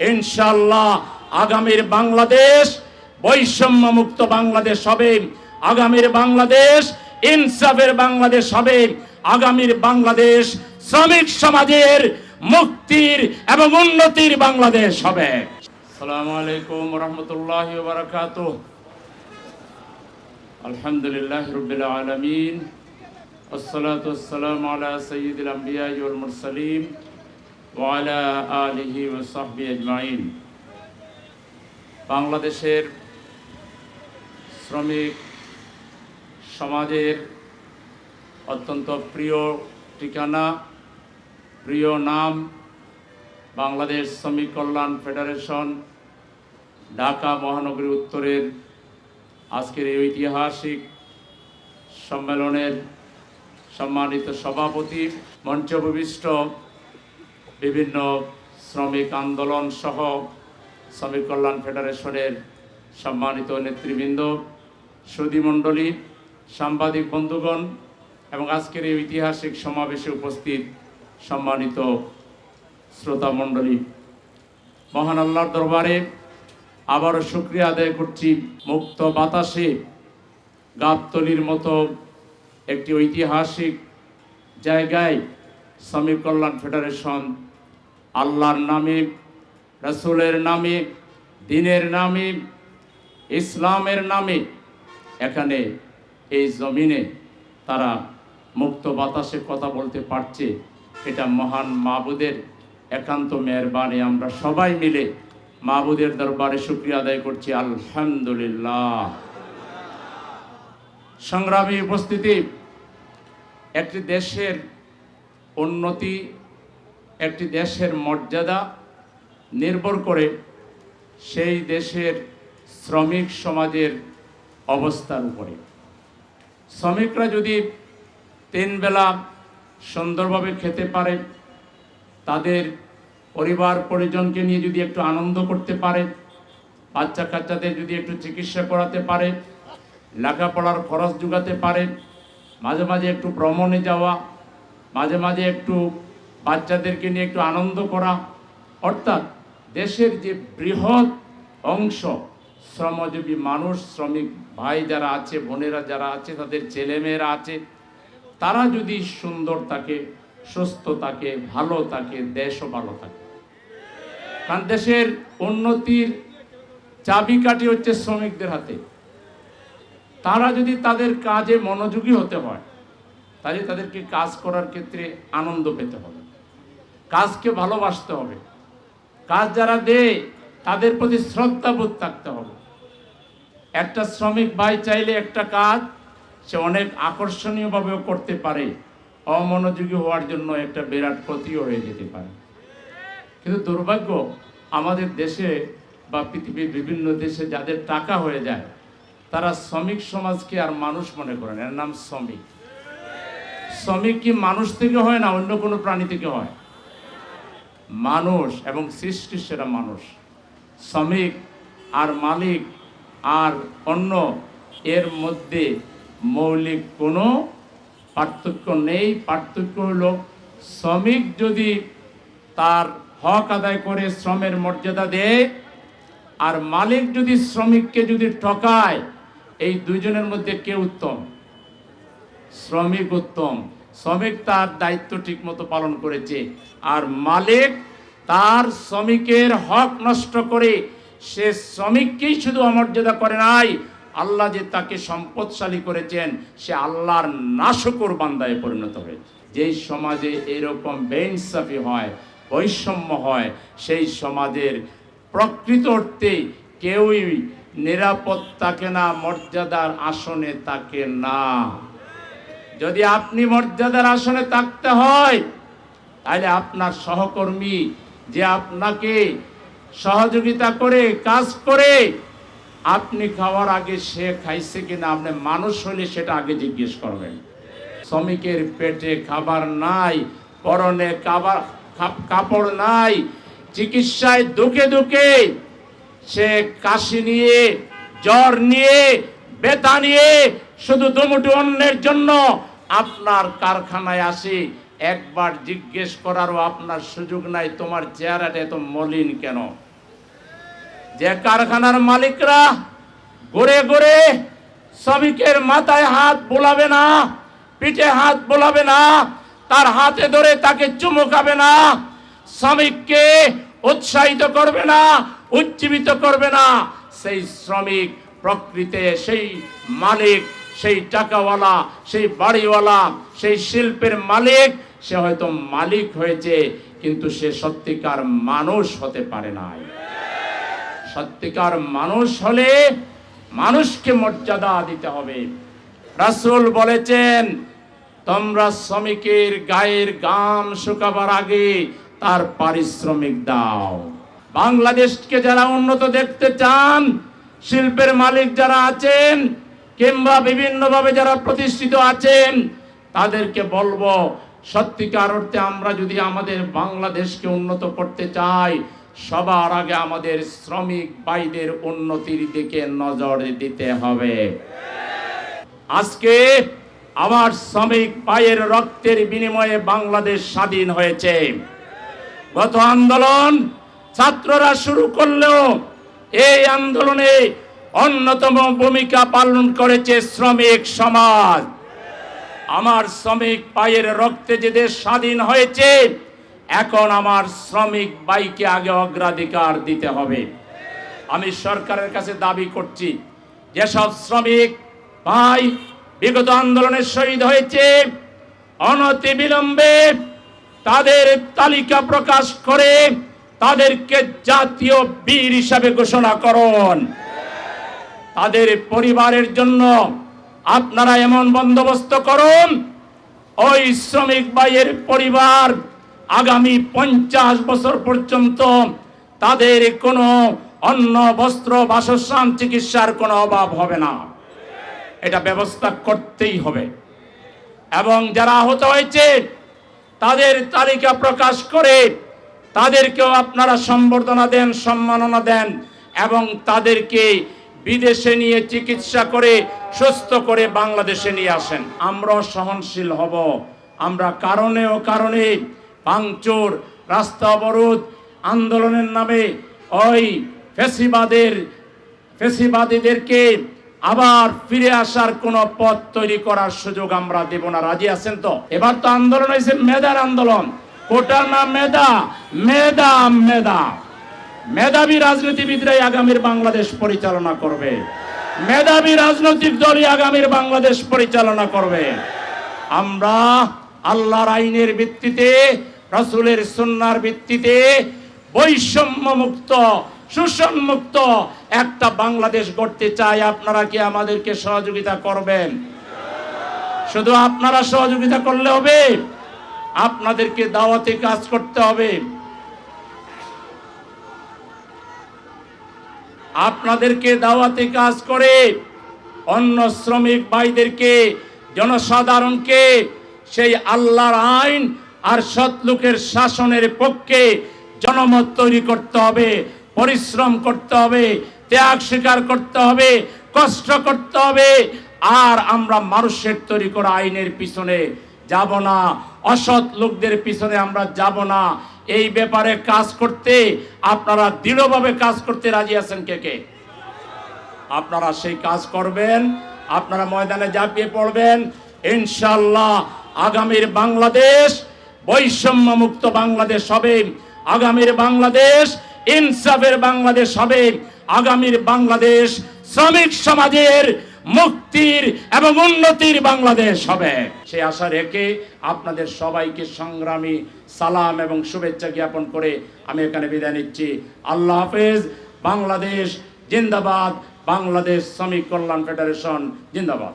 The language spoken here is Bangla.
ইনশাল্লাহ আগামীর বাংলাদেশ বৈষম্য মুক্ত বাংলাদেশ হবে। আগামীর বাংলাদেশ, ইনসাফের বাংলাদেশ হবে। আগামীর বাংলাদেশ, শ্রমিক সমাজের মুক্তির এবং উন্নতির বাংলাদেশ হবে। সালামু আলাইকুম রহমতুল্লাহ বারাকাত আলহামদুলিল্লাহ রবিল আলমিন। আসসালাত আলা সঈদুল আম্বিয়া মুরসালিম ওয়ালা আলিহি ওসাহবি বাংলাদেশের শ্রমিক সমাজের অত্যন্ত প্রিয় ঠিকানা, প্রিয় নাম বাংলাদেশ শ্রমিক কল্যাণ ফেডারেশন, ঢাকা মহানগরী উত্তরের আজকের এই ঐতিহাসিক সম্মেলনের সম্মানিত সভাপতি মঞ্চভূমিষ্ঠ বিভিন্ন শ্রমিক আন্দোলন সহ শ্রমিক কল্যাণ ফেডারেশনের সম্মানিত নেতৃবৃন্দ সুদীমণ্ডলী সাংবাদিক বন্ধুগণ এবং আজকের এই ঐতিহাসিক সমাবেশে উপস্থিত সম্মানিত শ্রোতা মণ্ডলী। মহান আল্লাহর দরবারে আবারও শুক্রিয়া আদায় করছি মুক্ত বাতাসে গাবতলির মতো একটি ঐতিহাসিক জায়গায় শ্রমিক কল্যাণ ফেডারেশন আল্লাহর নামে, রসুলের নামে, দিনের নামে, ইসলামের নামে, এখানে এই জমিনে তারা মুক্ত বাতাসে কথা বলতে পারছে। এটা মহান মাবুদের একান্ত মেহরবানি। আমরা সবাই মিলে মাবুদের দরবারে শুক্রিয়া আদায় করছি। আলহামদুলিল্লাহ। সংগ্রামী উপস্থিতি, একটি দেশের উন্নতি একটি দেশের মর্যাদা নির্ভর করে সেই দেশের শ্রমিক সমাজের অবস্থার উপরে। শ্রমিকরা যদি তিন বেলা সুন্দরভাবে খেতে পারে, তাদের পরিবার পরিজনকে নিয়ে যদি একটু আনন্দ করতে পারে বাচ্চা কাচ্চাদের যদি একটু চিকিৎসা করাতে পারে, লেখাপড়ার খরচ যোগাতে পারে, মাঝে মাঝে একটু ভ্রমণে যাওয়া, মাঝে মাঝে একটু বাচ্চাদেরকে নিয়ে একটু আনন্দ করা। অর্থাৎ দেশের যে বৃহৎ অংশ শ্রমজীবী মানুষ, শ্রমিক ভাই যারা আছে, বোনেরা যারা আছে, তাদের ছেলেমেয়েরা আছে, তারা যদি সুন্দর থাকে, সুস্থ থাকে, ভালো থাকে, দেশও ভালো থাকে। কারণ দেশের উন্নতির চাবিকাঠি হচ্ছে শ্রমিকদের হাতে। তারা যদি তাদের কাজে মনোযোগী হতে হয়, তাহলে তাদেরকে কাজ করার ক্ষেত্রে আনন্দ পেতে হবে। কাজকে ভালোবাসতে হবে। কাজ যারা দেয়, তাদের প্রতি শ্রদ্ধাবোধ থাকতে হবে। একটা শ্রমিক ভাই চাইলে একটা কাজ সে অনেক আকর্ষণীয়ভাবেও করতে পারে, অমনোযোগী হওয়ার জন্য একটা বিরাট ক্ষতিও হয়ে যেতে পারে। কিন্তু দুর্ভাগ্য, আমাদের দেশে বা পৃথিবীর বিভিন্ন দেশে যাদের টাকা হয়ে যায়, তারা শ্রমিক সমাজকে আর মানুষ মনে করেন এর নাম শ্রমিক। শ্রমিক কি মানুষ থেকে হয় না অন্য কোনো প্রাণী থেকে হয়? মানুষ এবং সৃষ্টি সেরা মানুষ। শ্রমিক আর মালিক আর অন্য এর মধ্যে মৌলিক কোনো পার্থক্য নেই। পার্থক্য হল শ্রমিক যদি তার হক আদায় করে শ্রমের মর্যাদা দেয় আর মালিক যদি শ্রমিককে যদি ঠকায়, এই দুইজনের মধ্যে কে উত্তম? শ্রমিক উত্তম। শ্রমিক তার দায়িত্ব ঠিকমতো পালন করেছে। আর মালিক তার শ্রমিকের হক নষ্ট করে সে শ্রমিককেই শুধু অমর্যাদা করে নাই, আল্লাহ যে তাকে সম্পদশালী করেছেন, সে আল্লাহর নাশকর বান্দায় পরিণত হয়েছে। যেই সমাজে এরকম বেইনসাফি হয়, বৈষম্য হয়, সেই সমাজের প্রকৃত অর্থে কেউই নিরাপদ থাকে না, মর্যাদার আসনে থাকে না। যদি আপনি মর্যাদার আসনে থাকতে হয়, তাহলে আপনার সহকর্মী যে আপনাকে সহযোগিতা করে, কাজ করে, আপনি খাওয়ার আগে সে খাইছে কিনা, আপনি মানুষ হলে সেটা আগে জিজ্ঞেস করবেন শ্রমিকের পেটে খাবার নাই, পরনে খাবার কাপড় নাই, চিকিৎসায় দুকে দুঃখে সে কাশি নিয়ে, জ্বর নিয়ে বেতা নিয়ে শুধু দুমুটি অন্যের জন্য আপনার কারখানায় আসে, একবার জিজ্ঞেস করারও আপনার সুযোগ নাই, তোমার চেহারাটা এত মলিন কেন? যে কারখানার মালিকরা ঘুরে ঘুরে শ্রমিকের মাথায় হাত বোলাবে না, পিঠে হাত বোলাবে না, তার হাতে ধরে তাকে চুমুকাবে না, শ্রমিককে উৎসাহিত করবে না, উজ্জীবিত করবে না, সেই শ্রমিক প্রকৃতে সেই মালিক সেই টাকাওয়ালা, সেই বাড়িওয়ালা, সেই শিল্পের মালিক, সে হয়তো মালিক হয়েছে, কিন্তু সে সত্যিকার মানুষ হতে পারে নাই। সত্যিকার মানুষ হলে মানুষকে মর্যাদা দিতে হবে। রাসূল বলেছেন, তোমরা শ্রমিকের গায়ের গাম শুকাবার আগে তার পারিশ্রমিক দাও। বাংলাদেশকে যারা উন্নত দেখতে চান, শিল্পের মালিক যারা আছেন কিংবা বিভিন্নভাবে যারা প্রতিষ্ঠিত আছেন, তাদেরকে বলব, সত্যিকার অর্থে আমরা যদি আমাদের বাংলাদেশকে উন্নত করতে চাই, সবার আগে আমাদের শ্রমিক ভাইদের উন্নতির দিকে নজর দিতে হবে। আজকে আমার শ্রমিক ভাইয়ের রক্তের বিনিময়ে বাংলাদেশ স্বাধীন হয়েছে। গত আন্দোলন ছাত্ররা শুরু করলেও এই আন্দোলনে অন্যতম ভূমিকা পালন করেছে শ্রমিক সমাজ। আমার শ্রমিক পায়ের রক্তে যে দেশ স্বাধীন হয়েছে, এখন আমার শ্রমিক ভাইকে আগে অগ্রাধিকার দিতে হবে। আমি সরকারের কাছে দাবি করছি, যেসব শ্রমিক ভাই বিগত আন্দোলনে শহীদ হয়েছে অনতি বিলম্বে তাদের তালিকা প্রকাশ করে তাদেরকে জাতীয় বীর হিসাবে ঘোষণা করুন। তাদের পরিবারের জন্য আপনারা এমন বন্দোবস্ত করুন। ওই শ্রমিক ভাইয়ের পরিবার আগামী পঞ্চাশ বছর পর্যন্ত তাদের কোনো অন্ন, বস্ত্র, বাসস্থান, চিকিৎসার কোনো অভাব হবে না। এটা ব্যবস্থা করতেই হবে। এবং যারা আহত হয়েছে, তাদের তালিকা প্রকাশ করে তাদেরকেও আপনারা সম্বর্ধনা দেন, সম্মাননা দেন এবং তাদেরকে বিদেশে নিয়ে চিকিৎসা করে, সুস্থ করে বাংলাদেশে নিয়ে আসেন। আমরা সহনশীল হব। আমরা কারণে ও কারণে ভাঙচুর, রাস্তা অবরোধ, আন্দোলনের নামে ওই ফেসিবাদের, ফেসিবাদীদেরকে আবার ফিরে আসার কোন পথ তৈরি করার সুযোগ আমরা দেব না। রাজি আছেন তো? এবার তো আন্দোলন হয়েছে, মেধার আন্দোলন। কোটা না মেধা মেধা মেধা। মেধাবী রাজনীতিবিদরাই আগামীর বাংলাদেশ পরিচালনা করবে। মেধাবী রাজনৈতিক দলই আগামীর বাংলাদেশ পরিচালনা করবে। আমরা আল্লাহর আইনের ভিত্তিতে, রসুলের সুন্নার ভিত্তিতে বৈষম্য মুক্ত শোষণ মুক্ত একটা বাংলাদেশ গড়তে চাই। আপনারা কি আমাদেরকে সহযোগিতা করবেন? শুধু আপনারা সহযোগিতা করলে হবে, আপনাদেরকে দাওয়াতে কাজ করতে হবে। আপনাদেরকে দাওয়াতে কাজ করে অন্য শ্রমিক ভাইদেরকে, জনসাধারণকে সেই আল্লাহর আইন আর সৎ লোকের শাসনের পক্ষে জনমত তৈরি করতে হবে, পরিশ্রম করতে হবে, ত্যাগ স্বীকার করতে হবে, কষ্ট করতে হবে, আর আমরা মানুষের তৈরি করা আইনের পিছনে যাব না, অসৎ লোকদের পিছনে আমরা যাব না। এই ব্যাপারে কাজ করতে, আপনারা দৃঢ়ভাবে কাজ করতে রাজি আছেন কে কে? আপনারা সেই কাজ করবেন, আপনারা ময়দানে ঝাঁপিয়ে পড়বেন ইনশাল্লাহ আগামীর বাংলাদেশ বৈষম্য মুক্ত বাংলাদেশ হবে, আগামীর বাংলাদেশ, ইনসাফের বাংলাদেশ হবে, আগামীর বাংলাদেশ শ্রমিক সমাজের মুক্তির এবং উন্নতির বাংলাদেশ হবে। সেই আশা রেখে আপনাদের সবাইকে সংগ্রামী সালাম এবং শুভেচ্ছা জ্ঞাপন করে আমি এখানে বিদায় নিচ্ছি। আল্লাহ হাফেজ। বাংলাদেশ জিন্দাবাদ। বাংলাদেশ শ্রমিক কল্যাণ ফেডারেশন জিন্দাবাদ।